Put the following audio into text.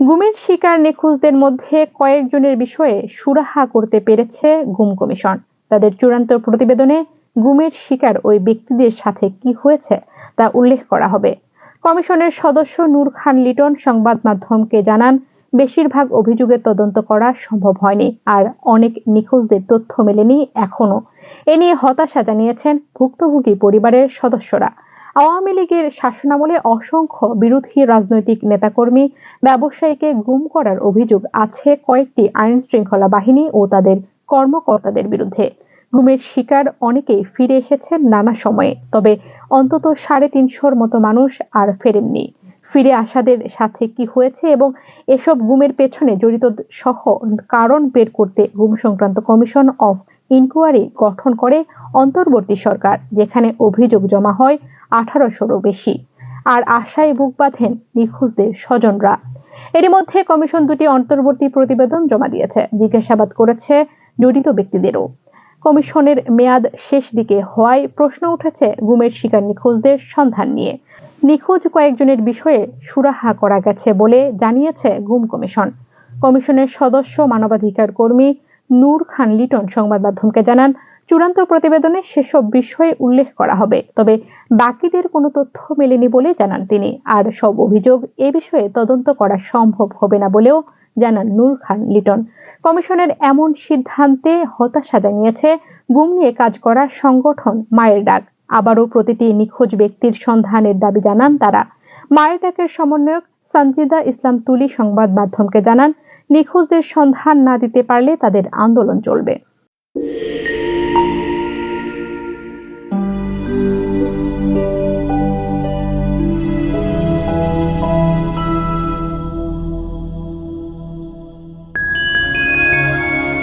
গুমের শিকার নিখোঁজদের মধ্যে কয়েকজনের বিষয়ে সুরাহা করতে পেরেছে গুম কমিশন। তাদের চূড়ান্ত প্রতিবেদনে গুমের শিকার ওই ব্যক্তিদের সাথে কি হয়েছে তা উল্লেখ করা হবে। কমিশনের সদস্য নূর খান লিটন সংবাদ মাধ্যমকে জানান, বেশিরভাগ অভিযোগের তদন্ত করা সম্ভব হয়নি আর অনেক নিখোঁজদের তথ্য মেলেনি এখনও এ নিয়ে হতাশা জানিয়েছেন ভুক্তভোগী পরিবারের সদস্যরা। আওয়ামী লীগের শাসনামলে অসংখ্য বিরোধী রাজনৈতিক নেতাকর্মী ব্যবসায়ীকে গুম করার অভিযোগ আছে কয়েকটি আইন শৃঙ্খলা বাহিনী ও তাদের কর্মকর্তাদের বিরুদ্ধে। গুমের শিকার অনেকেই ফিরে এসেছেন নানা সময়ে, তবে অন্তত সাড়ে তিনশোর মতো মানুষ আর ফেরেননি। ফিরে আসাদের সাথে কি হয়েছে এবং এসব গুমের পেছনে জড়িত সহ কারণ বের করতে গুম সংক্রান্ত কমিশন অফ ইনকোয়ারি গঠন করে অন্তর্বর্তী সরকার, যেখানে অভিযোগ জমা হয় আঠারোশোরও বেশি। আর আশায় বুক বাঁধেন নিখোঁজদের স্বজনরা। এরই মধ্যে কমিশন দুটি অন্তর্বর্তী প্রতিবেদন জমা দিয়েছে, জিজ্ঞাসাবাদ করেছে জড়িত ব্যক্তিদেরও। কমিশনের মেয়াদ শেষ দিকে হওয়ায় প্রশ্ন উঠেছে গুমের শিকার নিখোঁজদের সন্ধান নিয়ে। নিখোঁজ কয়েকজনের বিষয়ে সুরাহা করা গেছে বলে জানিয়েছে গুম কমিশন। কমিশনের সদস্য, মানবাধিকার কর্মী নূর খান লিটন সংবাদ মাধ্যমকে জানান, চূড়ান্ত প্রতিবেদনে সেসব বিষয়ে উল্লেখ করা হবে, তবে বাকিদের কোনো তথ্য মেলেনি বলে জানান তিনি। আর সব অভিযোগ এ বিষয়ে তদন্ত করা সম্ভব হবে না বলেও জানান নূর খান লিটন। কমিশনের এমন সিদ্ধান্তে হতাশা জানিয়েছে, গুম নিয়ে কাজ করা সংগঠন মায়ের ডাক। আবারও প্রতিটি নিখোঁজ ব্যক্তির সন্ধানের দাবি জানান তারা। মায়ের সমন্বয়ক সঞ্জিদা ইসলাম তুলি সংবাদ মাধ্যমকে জানান, নিখোঁজদের সন্ধান না দিতে পারলে তাদের আন্দোলন চলবে।